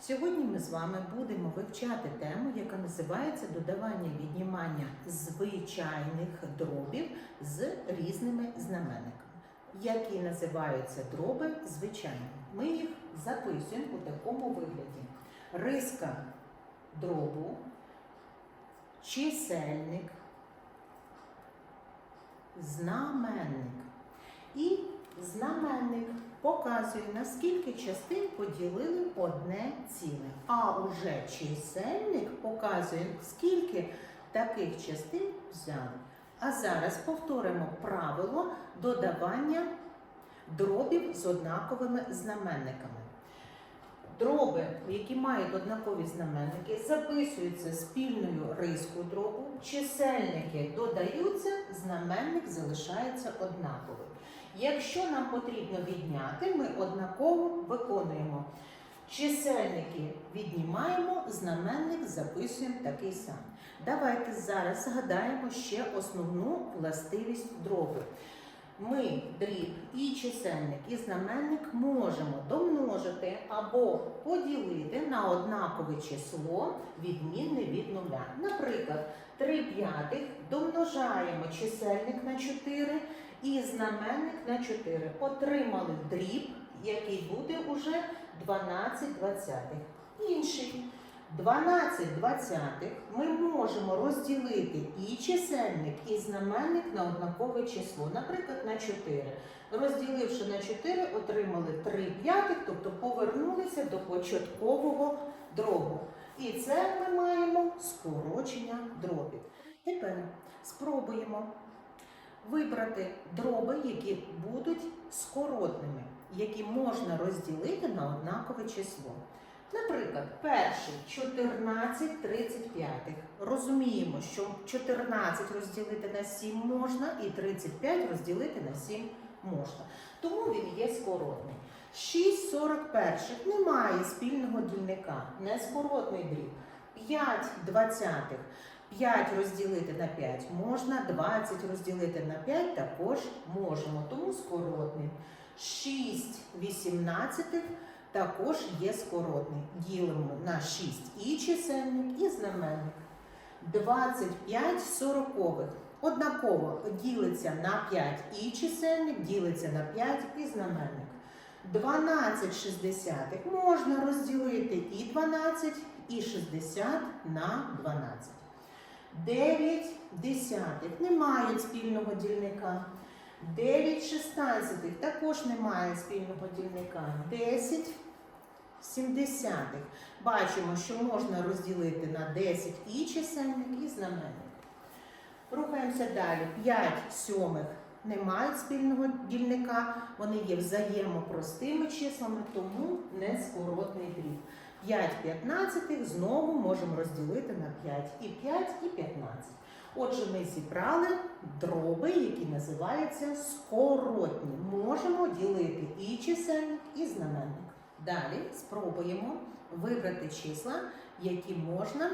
Сьогодні ми з вами будемо вивчати тему, яка називається додавання віднімання звичайних дробів з різними знаменниками. Які називаються дроби звичайні. Ми їх записуємо у такому вигляді: риска дробу, чисельник, знаменник. І знаменник показує, наскільки частин поділили одне ціле. А уже чисельник показує, скільки таких частин взяли. А зараз повторимо правило додавання дробів з однаковими знаменниками. Дроби, які мають однакові знаменники, записуються спільною рискою дробу, чисельники додаються, знаменник залишається однаковим. Якщо нам потрібно відняти, ми однаково виконуємо. Чисельники віднімаємо, знаменник записуємо такий самий. Давайте зараз згадаємо ще основну властивість дробу. Ми дріб і чисельник, і знаменник можемо домножити або поділити на однакове число, відмінне від нуля. Наприклад, 3 п'ятих домножаємо чисельник на 4 і знаменник на 4. Отримали дріб, який буде уже 12 двадцятих. Інший 12 двадцятих ми можемо розділити і чисельник, і знаменник на однакове число, наприклад, на 4. Розділивши на 4, отримали 3 п'ятих, тобто повернулися до початкового дробу. І це ми маємо скорочення дробів. Тепер спробуємо вибрати дроби, які будуть скоротними, які можна розділити на однакове число. Наприклад, перший 14 35. Розуміємо, що 14 розділити на 7 можна і 35 розділити на 7 можна. Тому він є скоротний. 6 41 немає спільного дільника, не скоротний дріб. 5 двадцятих. 5 розділити на 5 можна, 20 розділити на 5 також можемо, тому скоротний. 6 18 також є скоротний. Ділимо на 6 і чисельник, і знаменник. 25 сорокових. Однаково ділиться на 5 і чисельник, ділиться на 5 і знаменник. 12 шістдесятих можна розділити і 12, і 60 на 12. 9 десятих не мають спільного дільника. 9 шістнадцятих також немає спільного дільника. 10 сімдесятих. Бачимо, що можна розділити на 10 і чисельник, і знаменник. Рухаємося далі. 5 сьомих не мають спільного дільника, вони є взаємопростими числами, тому не скоротний дріб. 5 п'ятнадцятих знову можемо розділити на 5. І 5, і 15. Отже, ми зібрали дроби, які називаються скоротні. Можемо ділити і чисельник, і знаменник. Далі спробуємо вибрати числа, які можна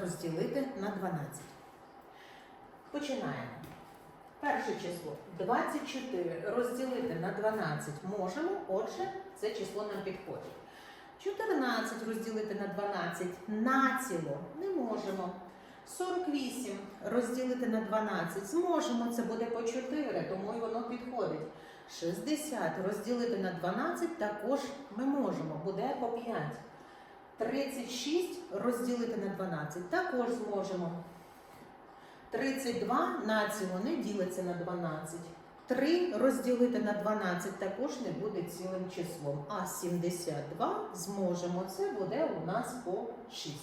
розділити на 12. Починаємо. Перше число 24 розділити на 12 можемо, отже, це число нам підходить. 14 розділити на 12 націло не можемо. 48 розділити на 12 зможемо, це буде по 4, тому і воно підходить. 60 розділити на 12 також ми можемо, буде по 5. 36 розділити на 12 також зможемо. 32 націло не ділиться на 12. 3 розділити на 12 також не буде цілим числом. А 72 зможемо. Це буде у нас по 6.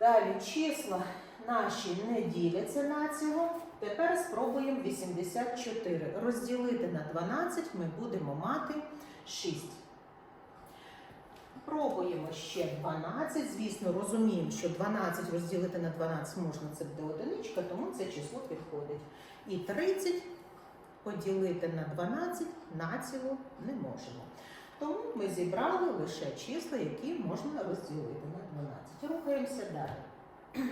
Далі числа наші не діляться на цього. Тепер спробуємо 84. Розділити на 12 ми будемо мати 6. Пробуємо ще 12. Звісно, розуміємо, що 12 розділити на 12 можна, це буде одиничка, тому це число підходить. І 30 поділити на 12 націло не можемо. Тому ми зібрали лише числа, які можна розділити на 12. Рухаємося далі.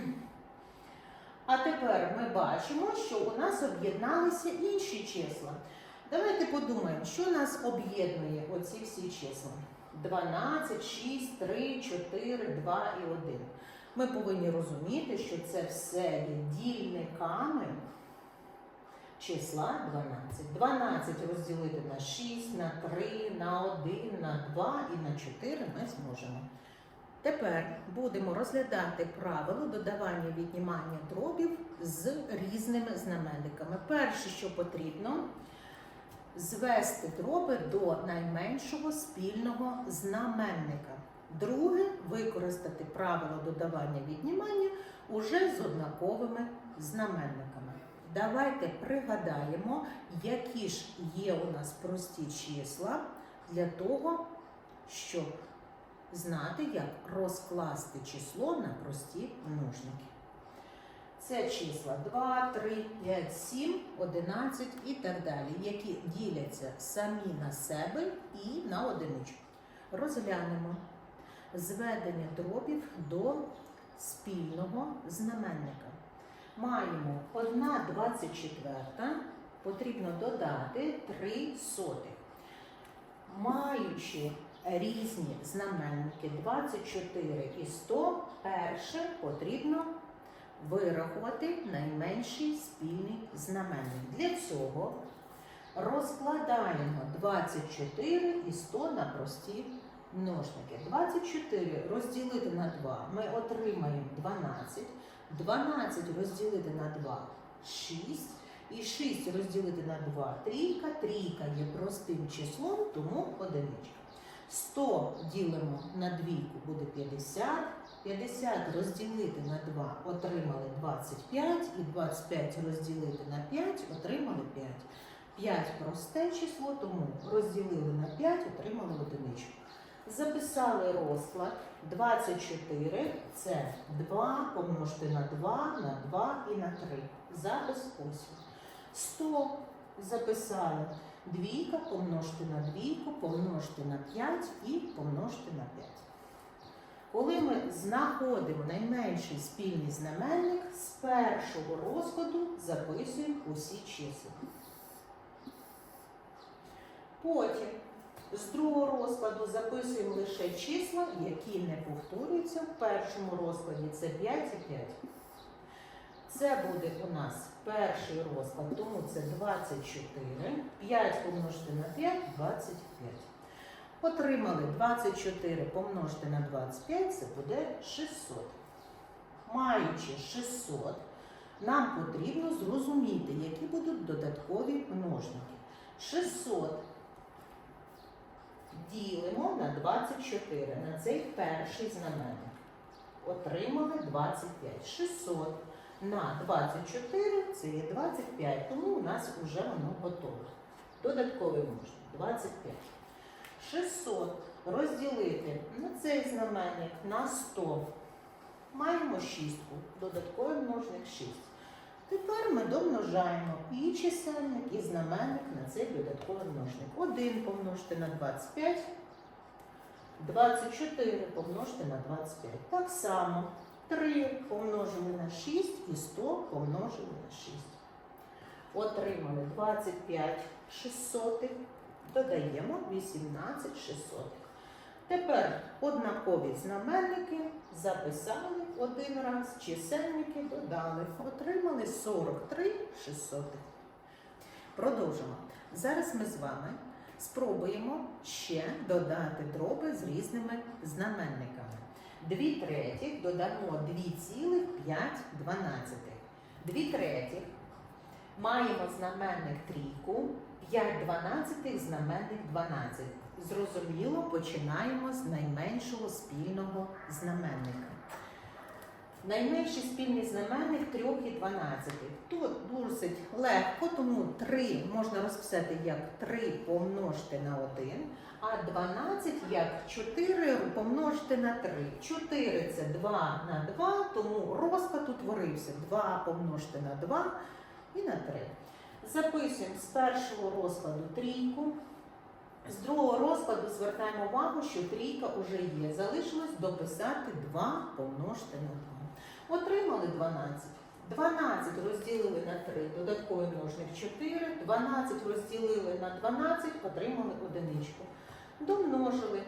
А тепер ми бачимо, що у нас об'єдналися інші числа. Давайте подумаємо, що нас об'єднує оці всі числа. 12, 6, 3, 4, 2 і 1. Ми повинні розуміти, що це все є дільниками числа 12. 12 розділити на 6, на 3, на 1, на 2 і на 4 ми зможемо. Тепер будемо розглядати правило додавання віднімання дробів з різними знаменниками. Перше, що потрібно, звести дроби до найменшого спільного знаменника. Друге використати правило додавання віднімання уже з однаковими знаменниками. Давайте пригадаємо, які ж є у нас прості числа для того, щоб знати, як розкласти число на прості множники. Це числа 2, 3, 5, 7, 11 і так далі, які діляться самі на себе і на одиничку. Розглянемо зведення дробів до спільного знаменника. Маємо 1 24, потрібно додати 3 сотих. Маючи різні знаменники 24 і 100, перше потрібно вирахувати найменший спільний знаменник. Для цього розкладаємо 24 і 100 на прості множники. 24 розділити на 2 ми отримаємо 12. 12 розділити на 2 6. І 6 розділити на 2 трійка. Трійка є простим числом, тому одиничка. 100 ділимо на двійку буде 50. 50 розділити на 2 отримали 25. І 25 розділити на 5 отримали 5. 5 просте число, тому розділили на 5, отримали одиничку. Записали розклад 24 це 2 помножити на 2, на 2 і на 3. Запис ось. 100 записали двійка помножити на двійку, помножити на 5 і помножити на 5. Коли ми знаходимо найменший спільний знаменник, з першого розкладу записуємо усі числа. Потім з другого розкладу записуємо лише числа, які не повторюються. В першому розкладі це 5 і 5. Це буде у нас перший розклад, тому це 24. 5 помножити на 5 25. Отримали 24 помножити на 25, це буде 600. Маючи 600, нам потрібно зрозуміти, які будуть додаткові множники. 600 ділимо на 24, на цей перший знаменник. Отримали 25. 600 на 24 це є 25, тому у нас вже воно готове. Додатковий множник 25. 600 розділити на цей знаменник на 100. Маємо шістку. Додатковий множник 6. Тепер ми домножаємо і чисельник, і знаменник на цей додатковий множник. 1 помножити на 25, 24 помножити на 25. Так само 3 помножили на 6 і 100 помножили на 6. Отримали 25 600, додаємо 18 600. Тепер однакові знаменники записали один раз, чисельники додали, отримали 43 600. Продовжимо. Зараз ми з вами спробуємо ще додати дроби з різними знаменниками. 2 третіх додамо 2,5 дванадцятих. 2 третіх маємо знаменник трійку, 5 дванадцятих знаменник 12. Зрозуміло, починаємо з найменшого спільного знаменника. Найменший спільний знаменник 3 і 12. Тут досить легко, тому 3 можна розписати як 3 помножити на 1, а 12 як 4 помножити на 3. 4 це 2 на 2, тому розклад утворився 2 помножити на 2 і на 3. Записуємо з першого розкладу трійку. З другого розкладу звертаємо увагу, що трійка вже є. Залишилось дописати 2 помножити на 2. Отримали 12. 12 розділили на 3, додатковий множник 4. 12 розділили на 12, отримали одиничку. Домножили.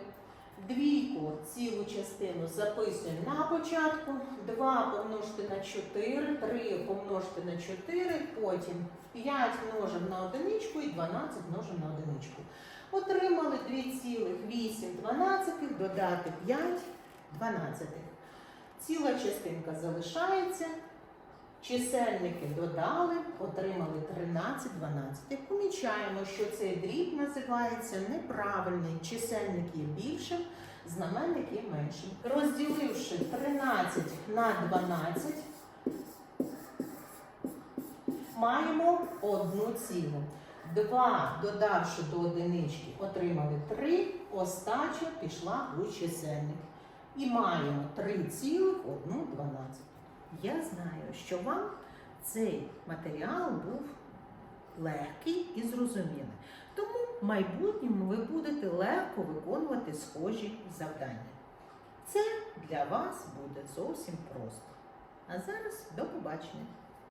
Цілу частину записуємо на початку. 2 помножити на 4, 3 помножити на 4, потім 5 множимо на одиничку і 12 множимо на одиничку. Отримали 2,8 додати 5 дванадцятих. Ціла частинка залишається. Чисельники додали, отримали 13 12. Помічаємо, що цей дріб називається неправильний. Чисельник є більшим, знаменник є меншим. Розділивши 13 на 12, маємо одну цілу. 2, додавши до одинички, отримали 3, остача пішла у чисельник. І маємо 3,112. Я знаю, що вам цей матеріал був легкий і зрозумілий. Тому в майбутньому ви будете легко виконувати схожі завдання. Це для вас буде зовсім просто. А зараз до побачення!